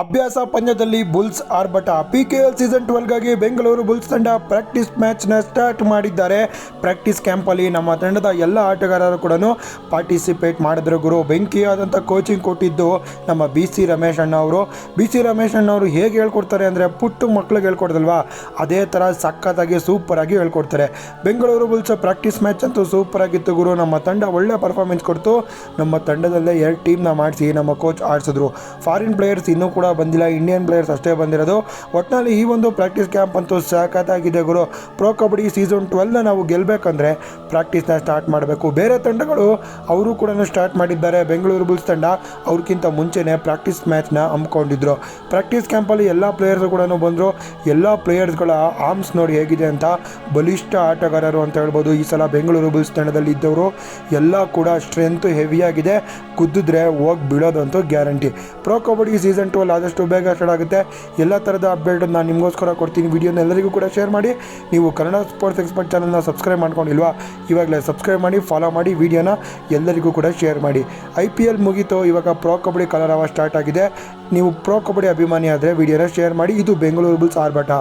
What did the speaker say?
ಅಭ್ಯಾಸ ಪಂದ್ಯದಲ್ಲಿ ಬುಲ್ಸ್ ಆರ್ಭಟ. ಪಿ ಕೆ ಎಲ್ ಸೀಸನ್ ಟ್ವೆಲ್ಗಾಗಿ ಬೆಂಗಳೂರು ಬುಲ್ಸ್ ತಂಡ ಪ್ರಾಕ್ಟೀಸ್ ಮ್ಯಾಚ್ನ ಸ್ಟಾರ್ಟ್ ಮಾಡಿದ್ದಾರೆ. ಪ್ರಾಕ್ಟೀಸ್ ಕ್ಯಾಂಪಲ್ಲಿ ನಮ್ಮ ತಂಡದ ಎಲ್ಲ ಆಟಗಾರರು ಕೂಡ ಪಾರ್ಟಿಸಿಪೇಟ್ ಮಾಡಿದ್ರು ಗುರು. ಬೆಂಕಿಯಾದಂಥ ಕೋಚಿಂಗ್ ಕೊಟ್ಟಿದ್ದು ನಮ್ಮ ಬಿ ಸಿ ರಮೇಶ್ ಅಣ್ಣ ಅವರು. ಬಿ ಸಿ ರಮೇಶ್ ಅಣ್ಣ ಅವರು ಹೇಗೆ ಹೇಳ್ಕೊಡ್ತಾರೆ ಅಂದರೆ ಪುಟ್ಟು ಮಕ್ಳಿಗೆ ಹೇಳ್ಕೊಡ್ದಲ್ವಾ? ಅದೇ ಥರ ಸಖತ್ತಾಗಿ ಸೂಪರಾಗಿ ಹೇಳ್ಕೊಡ್ತಾರೆ. ಬೆಂಗಳೂರು ಬುಲ್ಸ್ ಪ್ರಾಕ್ಟೀಸ್ ಮ್ಯಾಚ್ ಅಂತೂ ಸೂಪರಾಗಿತ್ತು ಗುರು. ನಮ್ಮ ತಂಡ ಒಳ್ಳೆ ಪರ್ಫಾರ್ಮೆನ್ಸ್ ಕೊಡ್ತು. ನಮ್ಮ ತಂಡದಲ್ಲೇ ಎರಡು ಟೀಮ್ನ ಮಾಡಿಸಿ ನಮ್ಮ ಕೋಚ್ ಆಡಿಸಿದ್ರು. ಫಾರಿನ್ ಪ್ಲೇಯರ್ಸ್ ಇನ್ನೂ ಕೂಡ ಬಂದಿಲ್ಲ. ಇಂಡಿಯನ್ ಪ್ಲೇಯರ್ಸ್ ಅಷ್ಟೇ ಬಂದಿರೋದು. ಒಟ್ಟಿನಲ್ಲಿ ಈ ಒಂದು ಪ್ರಾಕ್ಟೀಸ್ ಕ್ಯಾಂಪ್ ಅಂತೂ ಸಖತ್ತಾಗಿದೆ ಗುರು. ಪ್ರೊ ಕಬಡ್ಡಿ ಸೀಸನ್ ಟ್ವೆಲ್ನ ನಾವು ಗೆಲ್ಲಬೇಕಂದ್ರೆ ಪ್ರಾಕ್ಟೀಸ್ನ ಸ್ಟಾರ್ಟ್ ಮಾಡಬೇಕು. ಬೇರೆ ತಂಡಗಳು ಅವರು ಕೂಡ ಸ್ಟಾರ್ಟ್ ಮಾಡಿದ್ದಾರೆ. ಬೆಂಗಳೂರು ಬುಲ್ಸ್ ತಂಡ ಅವ್ರಿಗಿಂತ ಮುಂಚೆನೇ ಪ್ರಾಕ್ಟೀಸ್ ಮ್ಯಾಚ್ನ ಹಮ್ಮಿಕೊಂಡಿದ್ರು ಪ್ರಾಕ್ಟೀಸ್ ಕ್ಯಾಂಪಲ್ಲಿ ಎಲ್ಲ ಪ್ಲೇಯರ್ಸ್ ಕೂಡ ಬಂದರು. ಎಲ್ಲ ಪ್ಲೇಯರ್ಸ್ಗಳ ಆರ್ಮ್ಸ್ ನೋಡಿ ಹೇಗಿದೆ ಅಂತ ಬಲಿಷ್ಠ ಆಟಗಾರರು ಅಂತ ಹೇಳ್ಬೋದು. ಈ ಸಲ ಬೆಂಗಳೂರು ಬುಲ್ಸ್ ತಂಡದಲ್ಲಿ ಇದ್ದವರು ಎಲ್ಲ ಕೂಡ ಸ್ಟ್ರೆಂತ್ ಹೆವಿಯಾಗಿದೆ ಕುದ್ದಿದ್ರೆ ಹೋಗಿ ಬೀಳೋದಂತೂ guarantee pro kabaddi season twelve ಆದಷ್ಟು ಬೇಗ ಸ್ಟಾರ್ಟ್ ಆಗುತ್ತೆ. ಎಲ್ಲ ಥರದ ಅಪ್ಡೇಟ್ ನಾನು ನಿಮಗೋಸ್ಕರ ಕೊಡ್ತೀನಿ. ವಿಡಿಯೋನ ಎಲ್ಲರಿಗೂ ಕೂಡ ಶೇರ್ ಮಾಡಿ. ನೀವು ಕನ್ನಡ ಸ್ಪೋರ್ಟ್ಸ್ ಎಕ್ಸ್ಪರ್ಟ್ ಚಾನಲ್ನ ಸಬ್ಸ್ಕ್ರೈಬ್ ಮಾಡ್ಕೊಂಡಿಲ್ವಾ? ಇವಾಗಲೇ ಸಬ್ಸ್ಕ್ರೈಬ್ ಮಾಡಿ ಫಾಲೋ ಮಾಡಿ, ವಿಡಿಯೋನ ಎಲ್ಲರಿಗೂ ಕೂಡ ಶೇರ್ ಮಾಡಿ. ಐ ಪಿ ಎಲ್ ಮುಗೀತು. ಇವಾಗ ಪ್ರೋ ಕಬಡ್ಡಿ ಕಲರವ ಸ್ಟಾರ್ಟ್ ಆಗಿದೆ. ನೀವು ಪ್ರೋ ಕಬಡ್ಡಿ ಅಭಿಮಾನಿ ಆದರೆ ವಿಡಿಯೋನ ಶೇರ್ ಮಾಡಿ. ಇದು ಬೆಂಗಳೂರು ಬುಲ್ಸ್ ಆರ್ಭಟ.